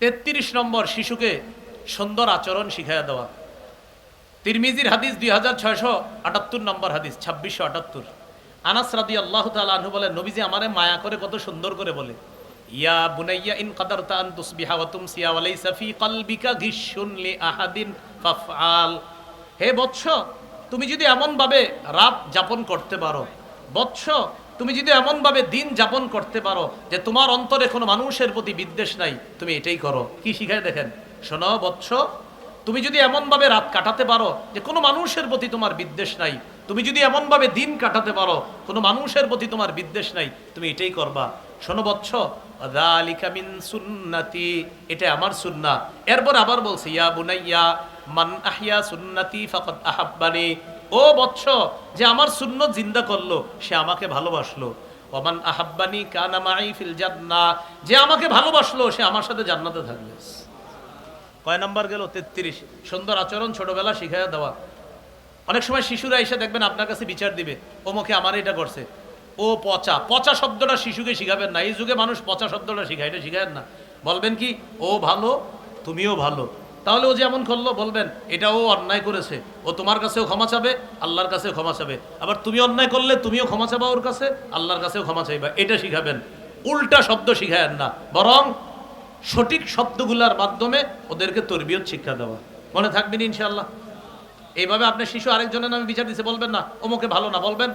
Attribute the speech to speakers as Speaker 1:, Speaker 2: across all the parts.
Speaker 1: তেত্রিশ নম্বর শিশুকে সুন্দর আচরণ শিখাইয়া দেওয়া। তিরমিজির হাদিস দুই হাজার ছয়শো আটাত্তর নম্বর হাদিস, ছাব্বিশশো আটাত্তর। আনাস রাদি আল্লাহ তালু বলে নবীজি আমারে মায়া করে কত সুন্দর করে বলে, ইয়া বুনাইয়া ইন কাদার তান তুসবিহা ওয়া তুমসিয়া ওয়া লাইসা ফি কলবিকা গিশুন লি আহাদিন ফাফআল। হে বৎস, তুমি যদি এমন ভাবে রাত যাপন করতে পারো, বৎস তুমি যদি এমনভাবে দিন যাপন করতে পারো যে তোমার অন্তরে কোনো মানুষের প্রতি বিদ্বেষ নাই, তুমি এটাই করো। কি শিখায় দেখেন? শোনো বৎস তুমি যদি এমনভাবে রাত কাটাতে পারো যে কোনো মানুষের প্রতি তোমার বিদ্বেষ নাই, তুমি যদি এমনভাবে দিন কাটাতে পারো, কোনো মানুষের প্রতি তোমার বিদ্বেষ নাই, তুমি এটাই করবা। শোনো বৎস সুন্নাতি, এটা আমার সুন্না। এরপর আবার বলছে, ইয়া বুনাইয়া, মান আহিয়া সুন্নাতি ফাকাদ আহাব্বানি। ও বৎস, যে আমার সুন্নত জিন্দা করল, সে আমাকে ভালোবাসলো। ওমান আহাব্বানি কানা মাই ফিল জান্নাহ যে আমাকে ভালোবাসলো, সে আমার সাথে জান্নাতে থাকবে। কয় নাম্বার গেল? তেত্রিশ। সুন্দর আচরণ ছোটবেলা শিখাইয়া দেওয়া। অনেক সময় শিশুরা এসে দেখবেন আপনার কাছে বিচার দিবে ওমকে আমার এটা করছে। ও পচা। পচা শব্দটা শিশুকে শিখাবেন না। এই যুগে মানুষ পচা শব্দটা শিখায়, এটা শিখায় না। বলবেন কি, ও ভালো, তুমিও ভালো। তাহলে ও যেমন করল, বলবেন এটা ও অন্যায় করেছে। ও তোমার কাছেও ক্ষমা চাবে, আল্লাহর কাছেও ক্ষমা চাবে। আবার তুমি অন্যায় করলে তুমিও ক্ষমা চাবা ওর কাছে, আল্লাহর কাছেও ক্ষমা চাইবা। এটা শিখাবেন। উল্টা শব্দ শিখায়েন না। বরং সঠিক শব্দগুলোর মাধ্যমে ওদেরকে তরবিয়ত শিক্ষা দেওয়া। মনে থাকবেন ইনশাল্লাহ এইভাবে আপনার শিশু আরেকজনের নামে বিচার দিছে, বলবেন না, ওমকে ভালো না, বলবেন,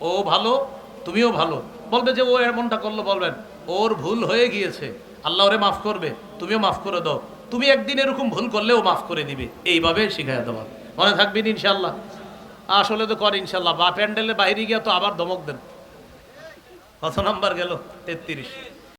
Speaker 1: ও ভালো, তুমিও ভালো। বলবে যে, ও এমনটা করল, বলবেন, ওর ভুল হয়ে গিয়েছে, আল্লাহ ওরে মাফ করবে, তুমিও মাফ করে দাও। তুমি একদিন এরকম ভুল করলেও মাফ করে দিবে। এইভাবে শিখাই দেওয়া। মনে থাকবেন ইনশাল্লাহ আসলে তো কর ইনশাল্লাহ বা প্যান্ডেলের বাইরে গিয়ে তো আবার ধমক দেন। কত নাম্বার গেল? তেত্রিশ।